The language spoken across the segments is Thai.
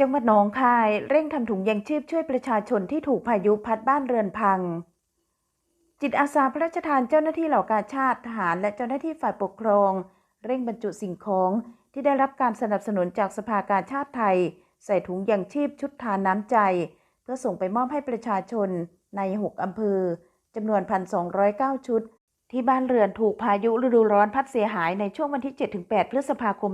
จังหวัดหนองคาย เร่งทำถุงยังชีพช่วยประชาชนที่ถูกพายุพัดบ้านเรือนพัง จิตอาสาพระราชทานเจ้าหน้าที่เหล่ากาชาติทหารและเจ้าหน้าที่ฝ่ายปกครอง เร่งบรรจุสิ่งของที่ได้รับการสนับสนุนจากสภากาชาติไทย ใส่ถุงยังชีพชุดทานน้ำใจ เพื่อส่งไปมอบให้ประชาชนใน 6 อำเภอจำนวน 1,209 ชุด ที่บ้านเรือนถูกพายุฤดูร้อนพัดเสียหายในช่วงวันที่ 7-8 พฤษภาคม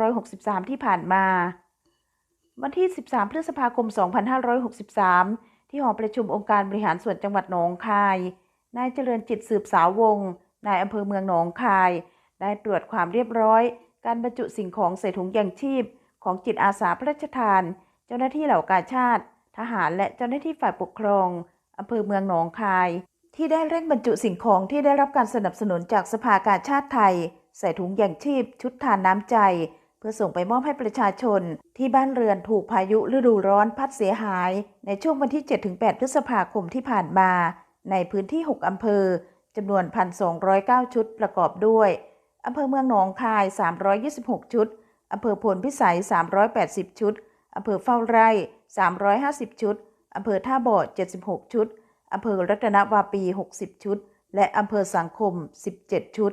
2563 ที่ผ่านมา วันที่ 13 พฤษภาคม 2563 ที่หอประชุมองค์การบริหารส่วนจังหวัดหนองคาย นายเจริญจิตสืบสาววง นายอำเภอเมืองหนองคาย ได้ตรวจความเรียบร้อย การบรรจุสิ่งของใส่ถุงยางชีพ ของจิตอาสาพระราชทาน เจ้าหน้าที่เหล่ากาชาติ ทหารและเจ้าหน้าที่ฝ่ายปกครองอำเภอเมืองหนองคาย ที่ได้เร่งบรรจุสิ่งของที่ได้รับการสนับสนุนจากสภากาชาติไทย ใส่ถุงยางชีพ ชุดทานน้ำใจ เพื่อส่งไปมอบให้ประชาชน ที่บ้านเรือนถูกพายุฤดูร้อนพัดเสียหาย ในช่วงวันที่ 7-8 พฤษภาคมที่ผ่านมา ในพื้นที่ 6 อำเภอจำนวน 1,209 ชุดประกอบด้วยอำเภอเมืองหนองคาย 326 ชุดอำเภอพลพิสัย 380 ชุดอำเภอเฝ้าไร่ 350 ชุดอำเภอท่าบ่อ 76 ชุดอำเภอรัตนวาปี 60 ชุด และอำเภอสังคม 17 ชุด